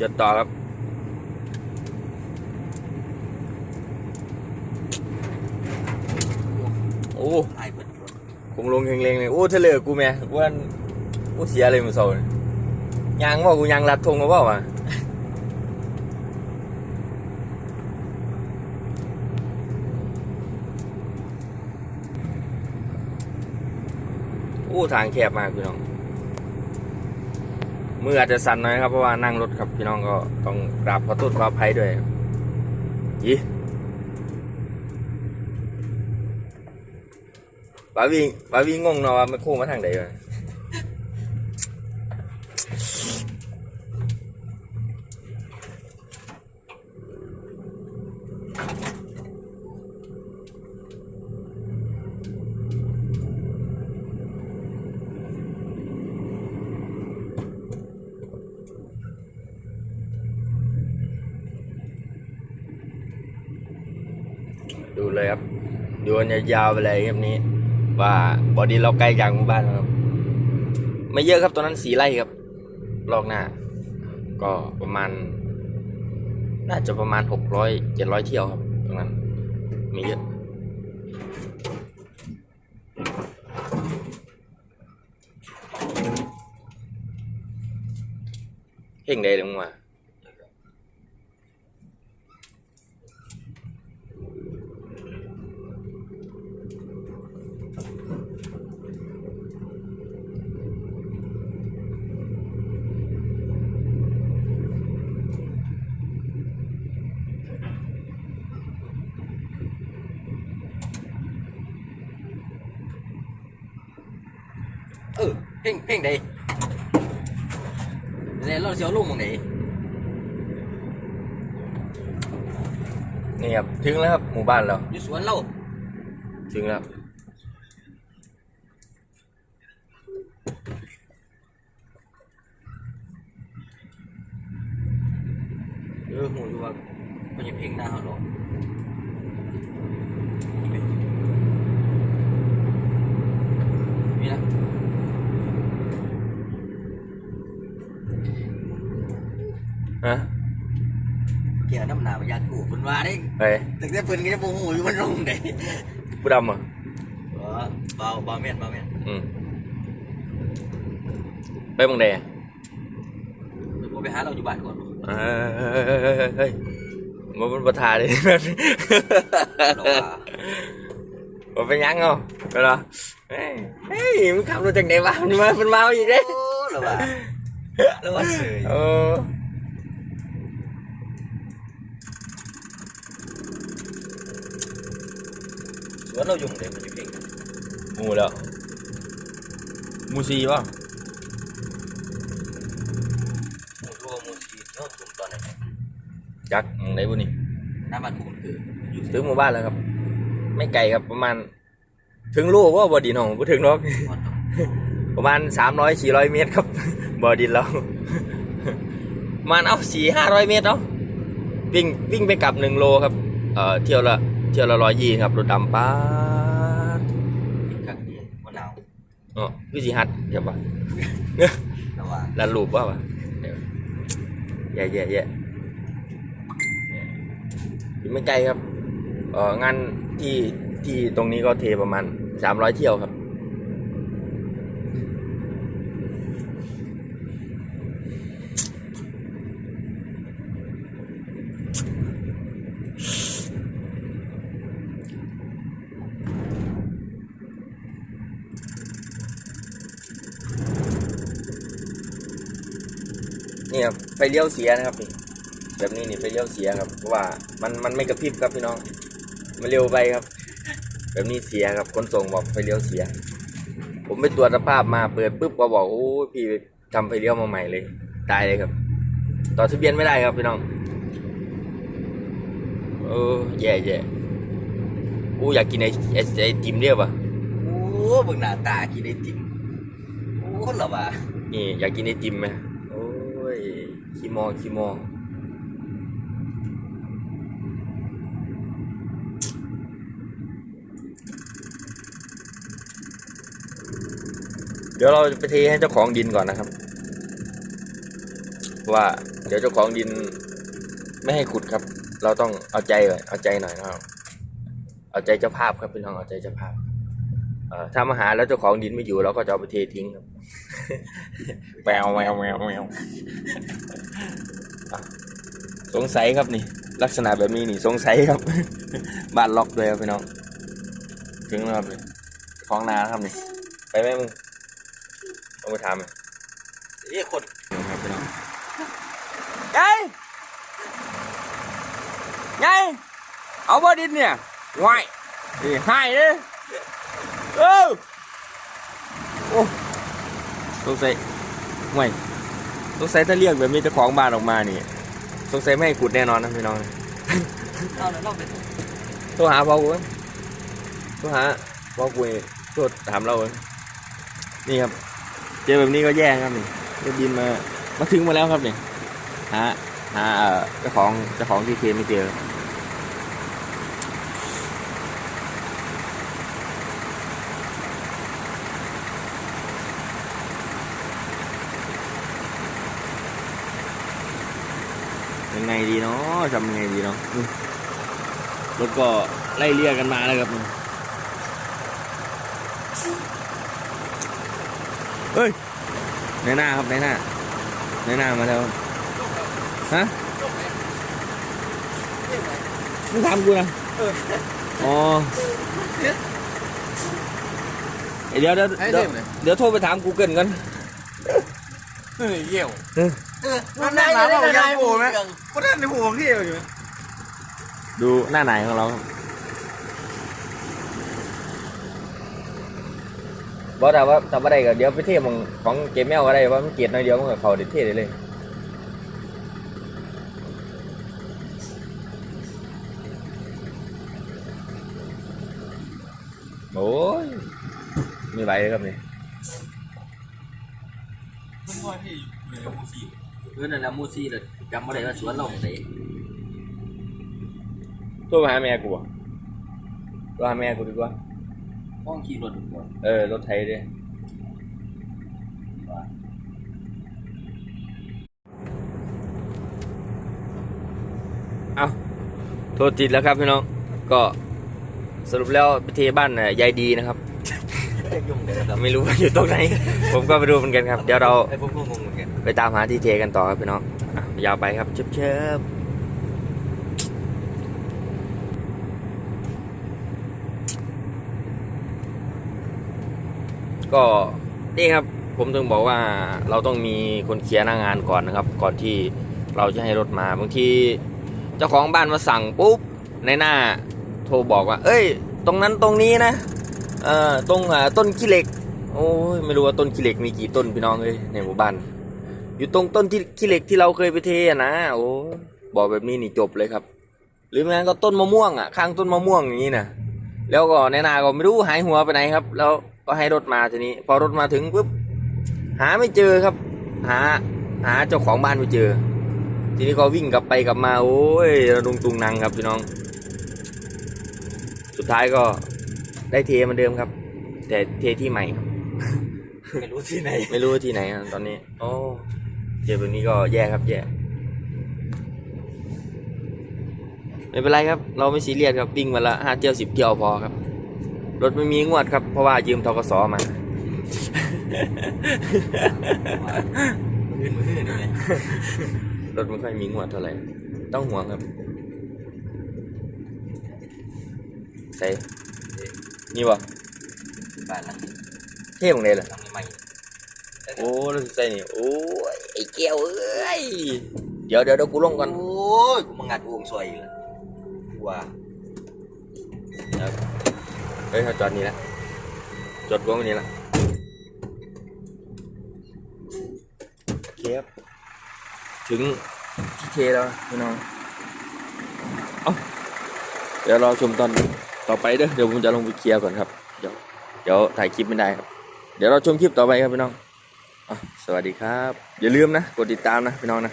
จดต่อครับ โอ้ไอ้เปิดรถคงลงเฮงเลงเลย โอ้เทเลอกูแม่ว่าโอ้เสียเลยมือเสาร์นี่ยางว่ากูยางรัดทงมาเปล่าวะโอ้ ทางแคบมากพี่น้อง มืออาจจะสั่นหน่อยครับเพราะว่านั่งรถครับพี่น้องก็ต้องกราบขอโทษขออภัยด้วยยี่บาวีบาวีงงเนาะว่ามันโค้งมาทางไหนวะดูเลยครับ ดูกันยาวๆไปเลยครับนี้ ว่าบอดี้เราใกล้กลางหมู่บ้านครับ ไม่เยอะครับตอนนั้นสีไร่ครับ ลอกหน้า ก็ประมาณ น่าจะประมาณหกร้อยเจ็ดร้อยเที่ยวครับตรงนั้นม่เยอะเพ่งได้ลงมา เออเพ่งเพ่งใดเนี่ยเราเสียวลูกมองไหนนี่ครับถึงแล้วครับหมู่บ้านเราอยู่สวนเราถึงแล้วเออหูอยู่ว่ามันจะเพ่งหน้าเขาหรอกนี่นะ ฮะเกี่ยวน้ำหนาพยานกูเพิ่นว่าได้ไปแต่แต่เพิ่นก็จะบ่ฮู้อยู่มันลงได้ผู้ดำเหรอะอ๋อเบาเบาแม่นเบาแม่นอืมไปบังแดงเดี๋ยวผมไปหาเราอยู่บ้านก่อนเฮ้ยเฮ้ยมันเป็นประธานเลยเราว่ามันเป็นยังเหรอไปเหรอเฮ้ยเฮ้ยมึงขับรถจากไหนวะมันมามันมาอีกเด้โอ้เราว่าเราว่าเสย เออ วนเราอยู่หม้องใดมันจะเพ่งหมูแล้วหมูซีป่ะหมูรัวหมูชีเนาะตุ่มตอนไหนจักหมึงไหนบุนี่น้ำมันกูมันคืออยู่ถึงหมู่บ้านแล้วครับ ไม่ไกลครับประมาณ ถึงลูกว่าบอดีน้องบ่ถึงหรอกก่อนต้องประมาณสามร้อยสี่ร้อยเมตรครับบอดินเราประมาณเอาสี่ห้าร้อยเมตรเนาะวิ่งวิ่งไปกลับหนึ่งโลครับ เอ่อเที่ยวละ เที่ยวละร้อยยี่ครับรถดำป้าดอีกครั้งนี้มะนาวเอ๋อวิจิฮัทใช่ปะเราว่าลันลูปว่าวะเดี๋ยวแย่แย่แย่อยู่ไม่ไกลครับเอ่องานที่ที่ตรงนี้ก็เทประมาณสามร้อยเที่ยวครับ นี่ครับไฟเลี้ยวเสียนะครับนี่แบบนี้นี่ไฟเลี้ยวเสียครับเพราะว่ามันมันไม่กระพริบครับพี่น้อง มันเร็วไปครับ แบบนี้เสียครับขนส่งบอกไฟเลี้ยวเสีย ผมไปตรวจสภาพมาเปิดปุ๊บก็บอกโอ้ยพี่ทำไฟเลี้ยวมาใหม่เลย ตายเลยครับ ต่อทะเบียนไม่ได้ครับพี่น้องเออแย่แย่กูอยากกินไอไอไอติมเรียบอะโอ้เบิ่งหน้าตากินไอติมโอ้เราว่านี่อยากกินไอติมไหมโอ้ย ขี้มอขี้มเดี๋ยวเราจะไปเทให้เจ้าของดินก่อนนะครับ ว่าเดี๋ยวเจ้าของดินไม่ให้ขุดครับ เราต้องเอาใจหน่อยเอาใจหน่อยนะครับ เอาใจเจ้าภาพครับพี่น้องเอาใจเจ้าภาพ ถ้ามาหาแล้วเจ้าของดินไม่อยู่เราก็จะเอาไปเททิ้งครับแมวแมวแมวแมวอะสงสัยครับนี่ ลักษณะแบบนี้นี่สงสัยครับ บ้านล็อกเลยครับพี่น้อง ถึงแล้วครับนี่ของนาครับนี่ ไปไหมมึงต้องไปทำไหมเอ้ยคนครับพี่น้องไงไงเอาบ่ดินเนี่ยไหวนี่ให้เลย เออโอ้สงสัยไม่สงสัยถ้าเรียกแบบนี้เจ้าของบ้านออกมานี่สงสัยไม่ให้ขุดแน่นอนนะพี่น้องเอาแล้วเราไปโทรหาพ่อกูเว้ยโทรหาพ่อกูเองโทรถามเราเว้ยนี่ครับ เจอแบบนี้ก็แย่ครับนี่เดี๋ยวบินมามาถึงมาแล้วครับนี่หาหาเอ่อเจ้าของเจ้าของที่เคไม่เจอ ยังไงดีเนาะทำยังไงดีเนาะอืมรถก็ไล่เลี่ยกันมาแล้วครับนี่เฮ้ยในหน้าครับในหน้าในหน้ามาแล้วฮะมึงทำกูนะอ๋อเอ้ยเดี๋ยวเดี๋ยวให้เดี๋เต็ยวมเลยเดี๋ยวโทรไปถาม Google กันเฮ้ยเยี่ยว เออมันได้เลยได้ยังโผล่ไหมก็ได้ในหัวเที่ยวอยู่ดูหน้าไหนของเราบอกแต่ว่าทำอะไรก็เดี๋ยวไปเที่ยวมองของเกมแมวก็ได้ว่ามันเกลียดน่อยเดียวมันก็เขาเด็ดเท่ได้เลยโอ้ยมีใบเลยครับนี่มันว่าที่เหนือมูซี เพื่ อนนั่นแหละมูซี่เลยจำไม่ได้ว่าสวนเราไหนโทรมาหาแม่กูอะโทรหาแม่กูดีกว่า ห้องขี่รถก่อนเออ รถไทยด้วยเอาโทษจิตแล้วครับพี่น้อง ก็สรุปแล้วพิธีบ้านน่ะยายดีนะครับ เรียกยุ่งเลยครับไม่รู้ว่าอยู่ตรงไหน ผมก็ไปดูเหมือนกันครับ เดี๋ยวเราไอ้พวกพวกงงเหมือนกันไปตามหาทีเทกันต่อครับพี่น้องอะยาวไปครับเชิบเชิบก็นี่ครับผมถึงบอกว่าเราต้องมีคนเคลียร์หน้างานก่อนนะครับ ก่อนที่เราจะให้รถมาบางทีเจ้าของบ้านมาสั่งปุ๊บในหน้าโทรบอกว่า เอ้ย ตรงนั้นตรงนี้นะเอ่อตรงอ่าต้นขี้เหล็ก โอ้ยไม่รู้ว่าต้นขี้เหล็กมีกี่ต้นพี่น้องเอ้ยในหมู่บ้านอยู่ตรงต้นที่ขี้เหล็กที่เราเคยไปเทอะนะโอ้บอกแบบนี้นี่จบเลยครับ หรือไม่งั้นก็ต้นมะม่วงอะข้างต้นมะม่วงอย่างนี้นะแล้วก็ในนาก็ไม่รู้หายหัวไปไหนครับ แล้วก็ให้รถมาทีนี้ พอรถมาถึงปุ๊บหาไม่เจอครับ หาหาเจ้าของบ้านไม่เจอ ทีนี้ก็วิ่งกลับไปกลับมา โอ้ยระดงตุงนังครับพี่น้อง สุดท้ายก็ ได้เทเหมือนเดิมครับ แต่เทที่ใหม่ครับ ไม่รู้ที่ไหน ไม่รู้ว่าที่ไหนครับตอนนี้ โอ้เจอแบบนี้ก็แย่ครับแย่ไม่เป็นไรครับ เราไม่ซีเรียสครับวิ่งมาละห้าเที่ยวสิบเที่ยวพอครับ รถไม่มีงวดครับ เพราะว่ายืมทกสมามือมือเลยรถไม่ค่อยมีงวดเท่าไหร่ ต้องห่วงครับ ใส่ นี่วะบ้านหลังเท่ของเลยเหรอหลังใหม่โอ้แล้วใส่นี่โอ้ยไอ้แก้วเอ้ยเดี๋ยวเดี๋ยวเดี๋ยวกูลงก่อนโอ้ยกูมางัดวงซอยอีกแล้วว่าเฮ้ยเขาจอดนี่ละจอดกวงไว้นี่ละโอเคครับถึงที่เทแล้วพี่น้องเอ้าเดี๋ยวรอชมตอน ต่อไปเด้อเดี๋ยวผมจะลงไปเคลียร์ก่อนครับ เดี๋ยวเดี๋ยวถ่ายคลิปไม่ได้ครับ เดี๋ยวเราชมคลิปต่อไปครับพี่น้องอสวัสดีครับ อย่าลืมนะ กดติดตามนะพี่น้องนะ